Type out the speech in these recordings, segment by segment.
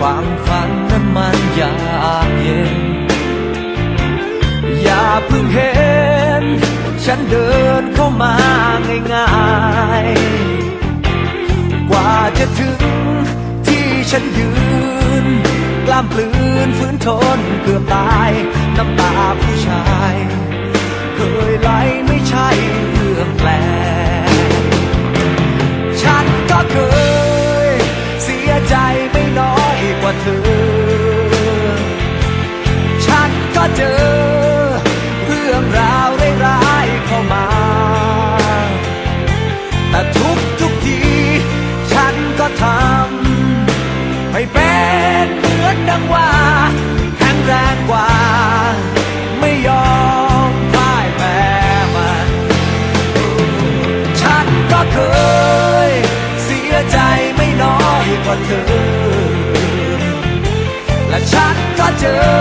ฝั่งฝันนั้นมันยากเย็น อย่าเพิ่งเห็น ฉันเดินเข้ามาง่ายๆ กว่าจะถึงที่ฉันยืน กล้ามปลืนฝืนทนเกือบตาย น้ำตาผู้ชาย เคยไหลไม่ใช่เรื่องแปลก ไม่เป็นเหมือนดังว่าแข็งแรงกว่า ไม่ยอมพ่ายแพ้มัน ฉันก็เคย เสียใจไม่น้อยกว่าเธอ และฉันก็เจอ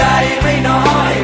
ใจไม่น้อย